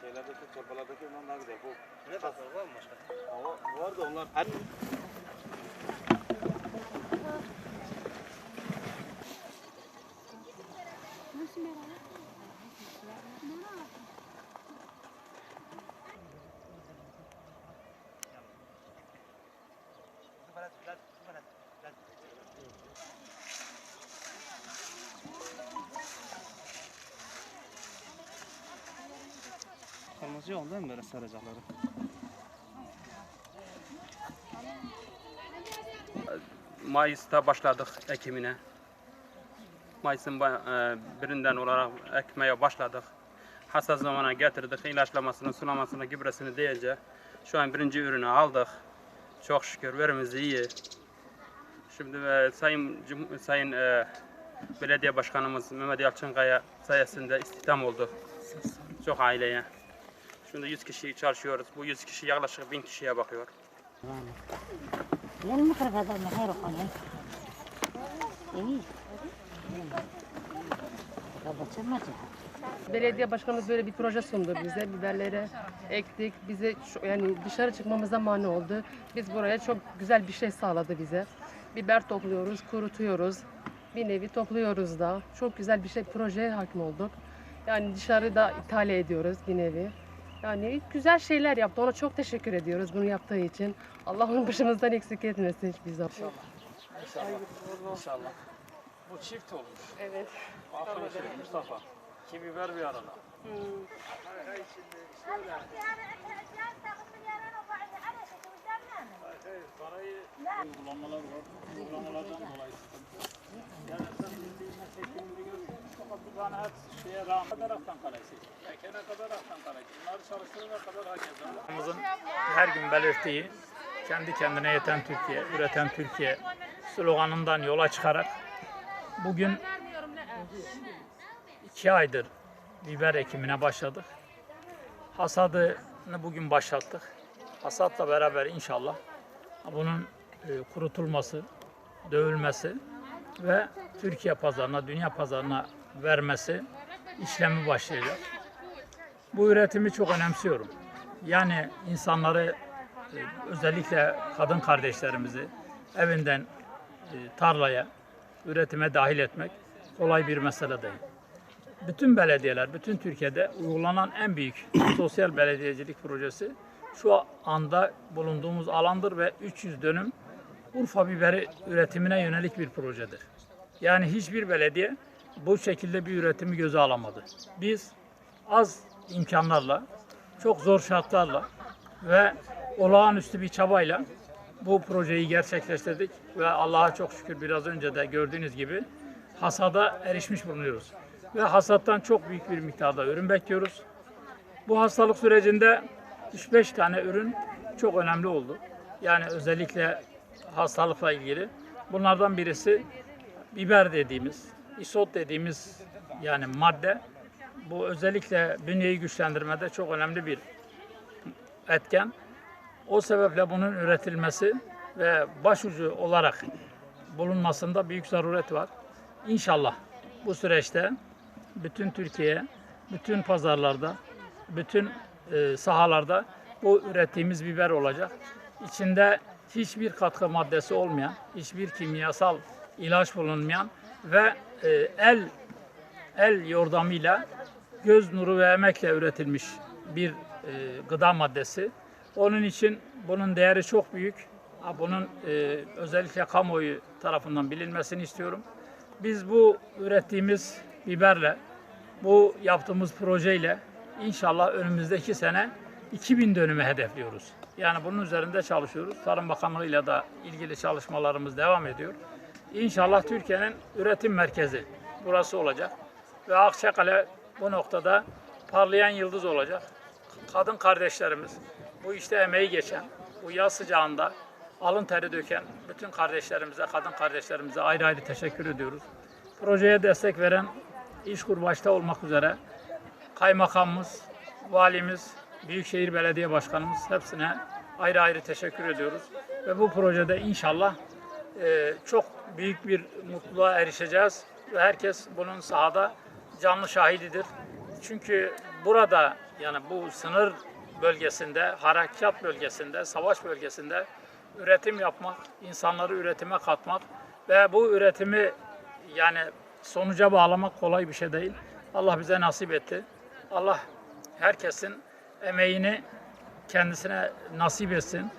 Şeylerdeki çapalardaki ondan daha güzel. Bu ne tasar var mı başka? Ama var da onlar... Hani- Gracias. Kırmızı oldu mi böyle saracakları? Mayıs'ta başladık ekimine. Mayıs'ın e, birinden olarak ekmeye başladık. Hasat zamana getirdik. İlaçlamasını, sulamasını, gübresini deyince şu an birinci ürünü aldık. Çok şükür verimiz iyi. Şimdi e, Sayın Cum- Sayın e, Belediye Başkanımız Mehmet Yalçınkaya sayesinde istihdam olduk. Çok aileye. Şunda 100 kişi çalışıyoruz. Bu 100 kişi yaklaşık 1000 kişiye bakıyor. Belediye başkanımız böyle bir proje sundu bize. Biberlere ektik. Bize yani dışarı çıkmamıza mani oldu. Biz buraya çok güzel bir şey sağladı bize. Biber topluyoruz, kurutuyoruz. Bir nevi topluyoruz da. Çok güzel bir şey projeye hakim olduk. Yani dışarıda ithal ediyoruz bir nevi. Yani güzel şeyler yaptı. Ona çok teşekkür ediyoruz bunu yaptığı için. Allah onu başımızdan eksik etmesin hiçbir zaman. İnşallah. Bu çift olmuş. Evet. Aferin Mustafa. Ki biber bir arada. Parayı uygulamalar var. Uygulamalardan dolayı sıkıntı. Yani sen bildiğin seçimini görüyorsun. Tane her şeye rağmen kadar aktan kalesi. Ekene kadar aktan kalesi. Bunları her gün belirttiği kendi kendine yeten Türkiye, üreten Türkiye sloganından yola çıkarak bugün iki aydır biber ekimine başladık. Hasadını bugün başlattık. Hasatla beraber inşallah bunun e, kurutulması, dövülmesi ve Türkiye pazarına, dünya pazarına vermesi işlemi başlayacak. Bu üretimi çok önemsiyorum. Yani insanları e, özellikle kadın kardeşlerimizi evinden e, tarlaya, üretime dahil etmek kolay bir mesele değil. Bütün belediyeler, bütün Türkiye'de uygulanan en büyük sosyal belediyecilik projesi şu anda bulunduğumuz alandır ve 300 dönüm Urfa biberi üretimine yönelik bir projedir. Yani hiçbir belediye bu şekilde bir üretimi göze alamadı. Biz az imkanlarla, çok zor şartlarla ve olağanüstü bir çabayla bu projeyi gerçekleştirdik ve Allah'a çok şükür biraz önce de gördüğünüz gibi hasada erişmiş bulunuyoruz. Ve hasattan çok büyük bir miktarda ürün bekliyoruz. Bu hastalık sürecinde 3-5 tane ürün çok önemli oldu. Yani özellikle hastalıkla ilgili. Bunlardan birisi biber dediğimiz, isot dediğimiz yani madde. Bu özellikle bünyeyi güçlendirmede çok önemli bir etken. O sebeple bunun üretilmesi ve başucu olarak bulunmasında büyük zaruret var. İnşallah bu süreçte bütün Türkiye, bütün pazarlarda, bütün e, sahalarda bu ürettiğimiz biber olacak. İçinde hiçbir katkı maddesi olmayan, hiçbir kimyasal ilaç bulunmayan ve e, el el yordamıyla göz nuru ve emekle üretilmiş bir e, gıda maddesi. Onun için bunun değeri çok büyük. Ha, Bunun e, özellikle kamuoyu tarafından bilinmesini istiyorum. Biz bu ürettiğimiz biberle, bu yaptığımız projeyle inşallah önümüzdeki sene 2000 dönümü hedefliyoruz. Yani bunun üzerinde çalışıyoruz. Tarım Bakanlığı'yla da ilgili çalışmalarımız devam ediyor. İnşallah Türkiye'nin üretim merkezi burası olacak. Ve Akçakale bu noktada parlayan yıldız olacak. Kadın kardeşlerimiz, bu işte emeği geçen, bu yaz sıcağında alın teri döken bütün kardeşlerimize, kadın kardeşlerimize ayrı ayrı teşekkür ediyoruz. Projeye destek veren İşkur başta olmak üzere kaymakamımız, valimiz, Büyükşehir Belediye Başkanımız hepsine ayrı ayrı teşekkür ediyoruz. Ve bu projede inşallah e, çok büyük bir mutluluğa erişeceğiz ve herkes bunun sahada canlı şahididir. çünkü burada yani bu sınır bölgesinde, harekat bölgesinde, savaş bölgesinde üretim yapmak, insanları üretime katmak ve bu üretimi yani sonuca bağlamak kolay bir şey değil. Allah bize nasip etti. Allah herkesin emeğini kendisine nasip etsin.